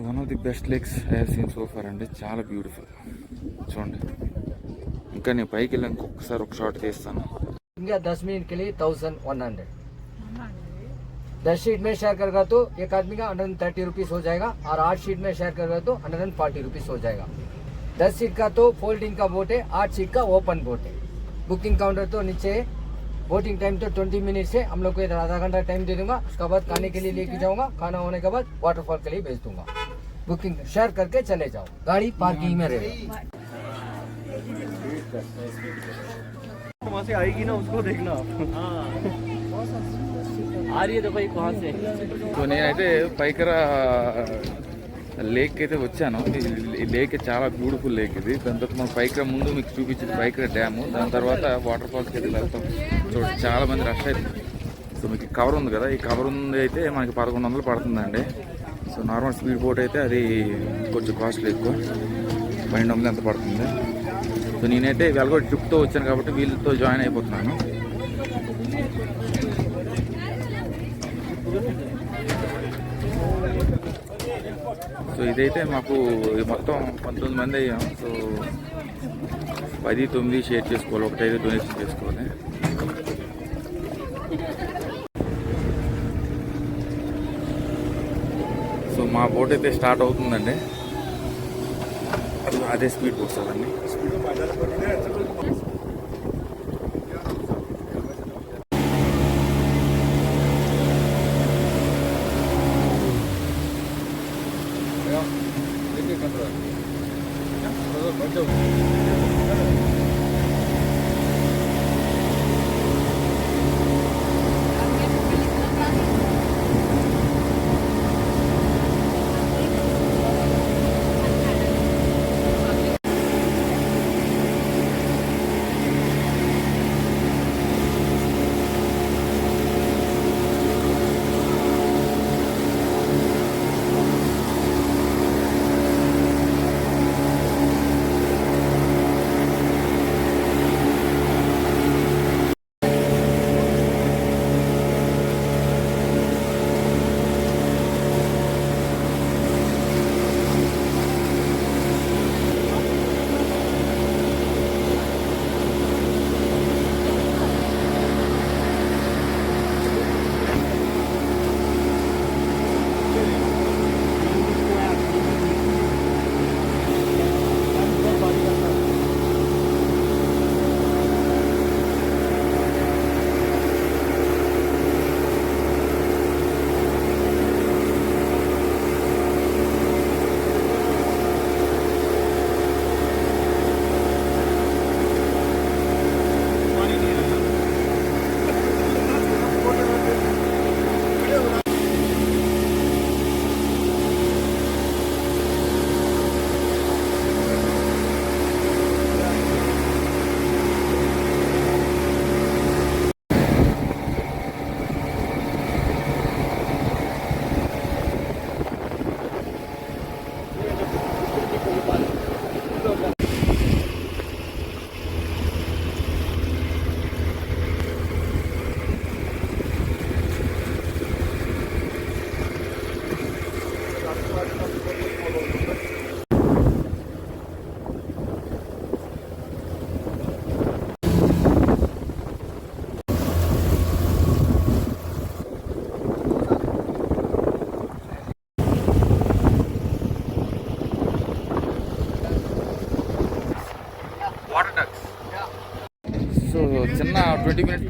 so one of the best lakes I have seen so far అండి చాలా beautiful చూడండి ఇంకా నేను పైకి వెళ్ళి ఇంకొకసారి ఒక షాట్ తీస్తాను इंडिया दस मिनट के लिए थाउजेंड वन हंड्रेड दस शीट में शेयर करेगा तो एक आदमी का हंड्रेड थर्टी रुपीज हो जाएगा और आठ शीट में शेयर करेगा तो हंड्रेड एंड फोर्टी रुपीज हो जाएगा दस सीट का तो फोल्डिंग का बोट है आठ सीट का ओपन बोट है बुकिंग काउंटर तो नीचे है बोटिंग टाइम तो ट्वेंटी मिनट से हम लोग को इधर आधा घंटा टाइम दे दूंगा उसके बाद खाने के लिए लेके जाऊंगा खाना होने के बाद वाटरफॉल के लिए भेज दूंगा बुकिंग शेयर करके चले जाओ गाड़ी पार्किंग में रहेगा वहाँ से आएगी ना उसको देखना आ रही है देखो ये कहाँ से సో నేనైతే పైకరా లేక్ అయితే వచ్చాను ఈ- ఈ లేక్ చాలా బ్యూటిఫుల్ లేక్ ఇది దాని తర్వాత మన పైకరా ముందు మీకు చూపించింది పైకరా డ్యాము దాని తర్వాత వాటర్ ఫాల్స్కి అయితే వెళ్తాం చూడండి చాలా మంది రష్ అవుతుంది సో మీకు కవర్ ఉంది కదా ఈ కవర్ ఉంది అయితే మనకి పదకొండు వందలు పడుతుందండి సో నార్మల్ స్పీడ్ బోట్ అయితే అది కొంచెం కాస్ట్లీ ఎక్కువ. పన్నెండు వందలు ఎంత పడుతుంది. సో నేనైతే వెళ్ళగొ ట్రిప్తో వచ్చాను కాబట్టి వీళ్ళతో జాయిన్ అయిపోతున్నాను. సో ఇదైతే మాకు మొత్తం పంతొమ్మిది మంది అయ్యాం. సో పది తొమ్మిది షేర్ చేసుకోవాలి. ఒకటైతే డొనేషన్ చేసుకోవాలి. మా బోట్ అయితే స్టార్ట్ అవుతుందండి. అదే స్పీడ్ బోట్ సార్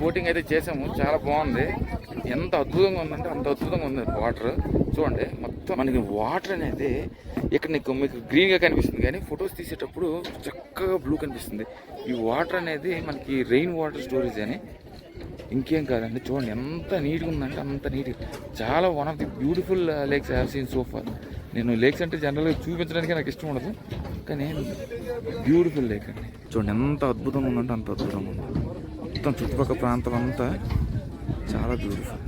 బోటింగ్ అయితే చేసాము. చాలా బాగుంది. ఎంత అద్భుతంగా ఉందంటే అంత అద్భుతంగా ఉంది వాటర్. చూడండి మొత్తం మనకి వాటర్ అనేది ఇక్కడ నీకు మీకు గ్రీన్గా కనిపిస్తుంది. కానీ ఫొటోస్ తీసేటప్పుడు చక్కగా బ్లూ కనిపిస్తుంది. ఈ వాటర్ అనేది మనకి రెయిన్ వాటర్ స్టోరేజ్ అని ఇంకేం కాదండి. చూడండి ఎంత నీట్గా ఉందంటే అంత నీట్గా చాలా one of the beautiful lakes have seen so far నేను లేక్స్ అంటే జనరల్గా చూపించడానికి నాకు ఇష్టం ఉండదు. కానీ బ్యూటిఫుల్ లేక్ అండి. చూడండి ఎంత అద్భుతంగా ఉందంటే అంత అద్భుతంగా ఉంది. మొత్తం చుట్టుపక్కల ప్రాంతం అంతా చాలా beautiful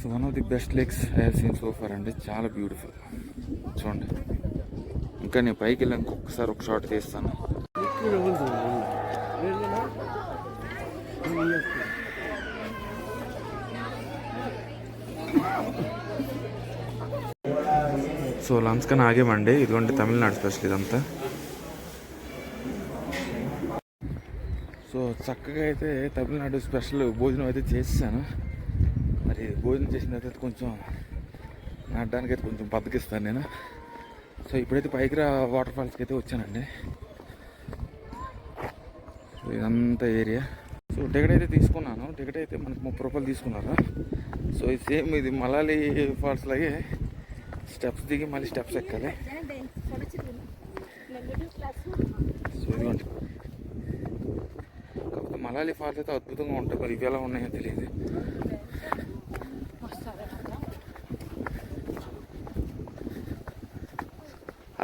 so one of the best lakes I have seen so far అండి. చాలా బ్యూటిఫుల్ చూడండి. ఇంకా నేను పైకి వెళ్ళాక ఒక్కసారి ఒక షాట్ తీస్తాను సో లంచ్ కానీ ఆగేమండి ఇదిగోండి తమిళనాడు స్పెషల్ ఇదంతా. సో చక్కగా అయితే తమిళనాడు స్పెషల్ భోజనం అయితే చేసేసాను. మరి భోజనం చేసిన తర్వాత కొంచెం నడడానికి అయితే కొంచెం బద్దకిస్తాను నేను. సో ఇప్పుడైతే పైకిరా వాటర్ ఫాల్స్కి అయితే వచ్చానండి. సో ఇదంతా ఏరియా. సో టికెట్ అయితే తీసుకున్నాను. టికెట్ అయితే మనకి ముప్పై రూపాయలు తీసుకున్నారు. సో ఇది సేమ్ ఇది మలాలి ఫాల్స్ లాగే స్టెప్స్ దిగి మళ్ళీ స్టెప్స్ ఎక్కాలి. కాకపోతే మలాలి ఫాల్స్ అయితే అద్భుతంగా ఉంటాయి. మరి ఇవి ఎలా ఉన్నాయో తెలియదు.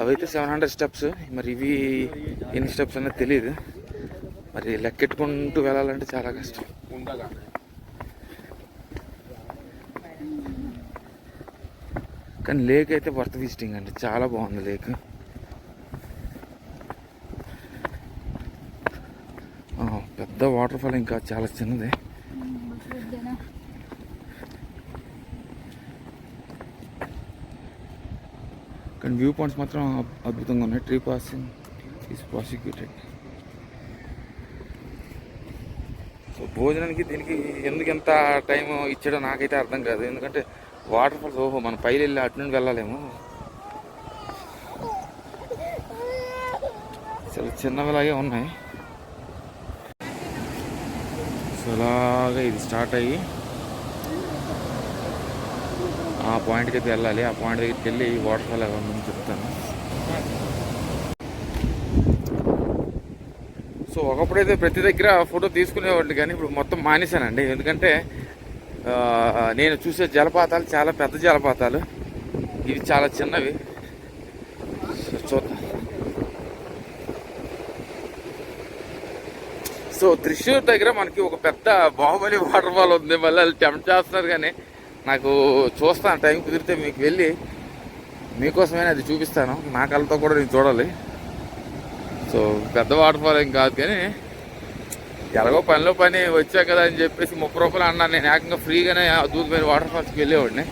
అవైతే సెవెన్ హండ్రెడ్ స్టెప్స్ మరి ఇవి ఎన్ని స్టెప్స్ అనేది తెలియదు మరి లెక్కెట్టుకుంటూ వెళ్ళాలంటే చాలా కష్టం. కానీ లేక్ అయితే వర్త్ విజిటింగ్ అండి. చాలా బాగుంది లేక్ పెద్ద వాటర్ ఫాల్ ఇంకా చాలా చిన్నది. కానీ వ్యూ పాయింట్స్ మాత్రం అద్భుతంగా ఉన్నాయి. Tree passing is prosecuted so భోజనానికి దీనికి ఎందుకు ఎంత టైం ఇచ్చాడో నాకైతే అర్థం కాదు. ఎందుకంటే వాటర్ ఫాల్స్ ఓహో మన పైలు వెళ్ళి అటు నుండి వెళ్ళాలేమో. చాలా చిన్నవిలాగే ఉన్నాయి. సో అలాగా ఇది స్టార్ట్ అయ్యి ఆ పాయింట్కి అయితే వెళ్ళాలి. ఆ పాయింట్ దగ్గరికి వెళ్ళి వాటర్ ఫాల్ ఎలా ఉందని చెప్తాను. సో ఒకప్పుడైతే ప్రతి దగ్గర ఫోటో తీసుకునేవాడిని కానీ ఇప్పుడు మొత్తం మానేశానండి. ఎందుకంటే నేను చూసే జలపాతాలు చాలా పెద్ద జలపాతాలు. ఇవి చాలా చిన్నవి. చూద్దాం సో త్రిశూర్ దగ్గర మనకి ఒక పెద్ద బాహుబలి వాటర్ ఫాల్ ఉంది. మళ్ళీ వాళ్ళు టెంప్ట్ చేస్తున్నారు కానీ నాకు చూస్తాను టైం కుదిరితే మీకు వెళ్ళి మీకోసమే అది చూపిస్తాను. నా కళ్ళతో కూడా నేను చూడాలి. సో పెద్ద వాటర్ ఫాల్ ఏం కాదు కానీ ఎలాగో పనిలో పని వచ్చా కదా అని చెప్పేసి ముప్పై రూపాయలు అన్నాను. నేను ఏకంగా ఫ్రీగానే అద్భుతమైన వాటర్ ఫాల్స్కి వెళ్ళేవాడిని.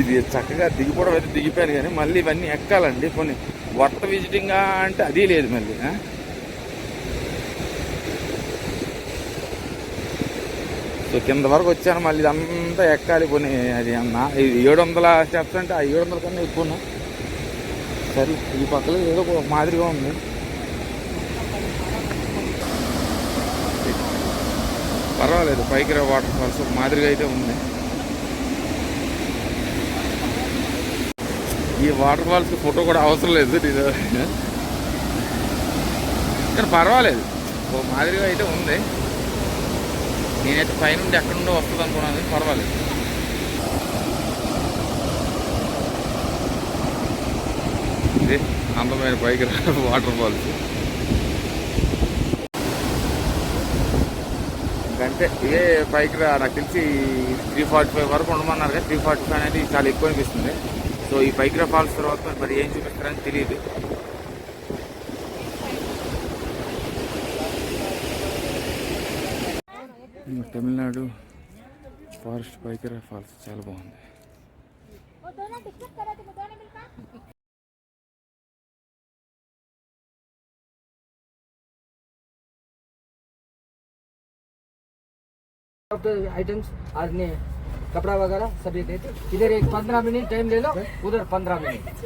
ఇది చక్కగా దిగిపోవడం అయితే దిగిపోయాను కానీ మళ్ళీ ఇవన్నీ ఎక్కాలండి. కొన్ని వర్త విజిటింగ్ అంటే అది లేదు మళ్ళీ సో కింద వరకు వచ్చాను. మళ్ళీ ఇదంతా ఎక్కాలి. కొన్ని అది అన్న ఇది ఏడు వందల స్టెప్స్ అంటే ఆ ఏడు వందల కన్నా ఎక్కువ సరే ఈ పక్కలో ఏదో ఒక మాదిరిగా ఉంది. పర్వాలేదు పైకి రా వాటర్ ఫాల్స్ మాదిరిగా అయితే ఉంది. ఈ వాటర్ ఫాల్స్ ఫోటో కూడా అవసరం లేదు నేను కానీ పర్వాలేదు ఓ మాదిరిగా అయితే ఉంది. నేనైతే పైనుండి ఎక్కడి నుండి వస్తుంది అనుకున్నాను పర్వాలేదు ఇది అందమైన పైకి రా వాటర్ ఫాల్స్ అంటే ఇదే పైకి రా నాకు తెలిసి త్రీ ఫార్టీ ఫైవ్ వరకు ఉండమన్నారు కానీ త్రీ ఫార్టీ ఫైవ్ అనేది చాలా ఎక్కువ అనిపిస్తుంది. సో ఈ పైకిరా ఫాల్స్ తర్వాత మరి ఏం చూపిస్తారని తెలియదు. తమిళనాడు ఫారెస్ట్ పైకిరా ఫాల్స్ చాలా బాగుంది. ऑफ द आइटम्स आज ने कपड़ा वगैरह सभी देते इधर एक पंद्रह मिनट टाइम ले लो उधर पंद्रह मिनट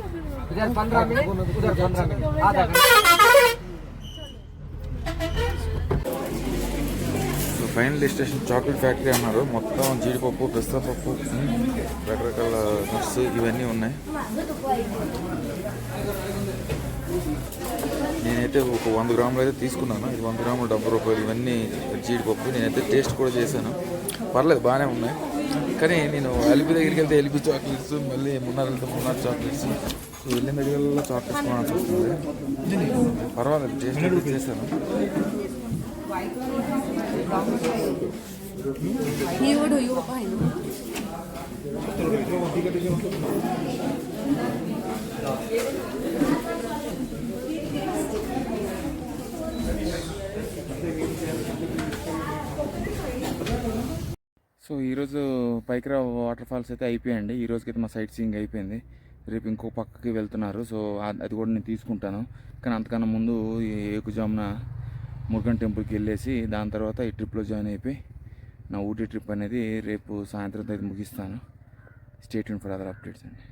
इधर पंद्रह मिनट उधर पंद्रह मिनट आधा घंटा so final station chocolate factory అన్నారు మొత్తం జీడిపప్పు పిస్తా పప్పు ఉమ్, రకరకాల నట్స్ ఇవన్నీ ఉన్నాయి నేనైతే ఒక వంద గ్రాములు అయితే తీసుకున్నాను. ఇది వంద గ్రాములు డెబ్బై రూపాయలు. ఇవన్నీ జీడిపప్పు. నేనైతే టేస్ట్ కూడా చేశాను. పర్లేదు బాగానే ఉన్నాయి. కానీ నేను ఎల్బీ దగ్గరికి వెళ్తే ఎల్బీ చాక్లెట్స్ మళ్ళీ మున్నార్ వెళ్తే మున్నార్ చాక్లెట్స్ వెళ్ళిన దగ్గర చాక్లెట్స్ కొనాల్సి వస్తుంది. పర్వాలేదు టేస్ట్ అయితే చేశాను. 이거 సో ఈరోజు పైకిరా వాటర్ ఫాల్స్ అయితే అయిపోయాయండి. ఈ రోజుకైతే మా సైట్ సీయింగ్ అయిపోయింది. రేపు ఇంకో పక్కకి వెళ్తున్నారు. సో అది కూడా నేను తీసుకుంటాను. కానీ అంతకన్నా ముందు ఏకుజామున మురుగన్ టెంపుల్కి వెళ్ళేసి దాని తర్వాత ఈ ట్రిప్లో జాయిన్ అయిపోయి నా ఊటీ ట్రిప్ అనేది రేపు సాయంత్రం అయితే ముగిస్తాను. స్టేట్ ఫర్ అదర్ అప్డేట్స్ అండి.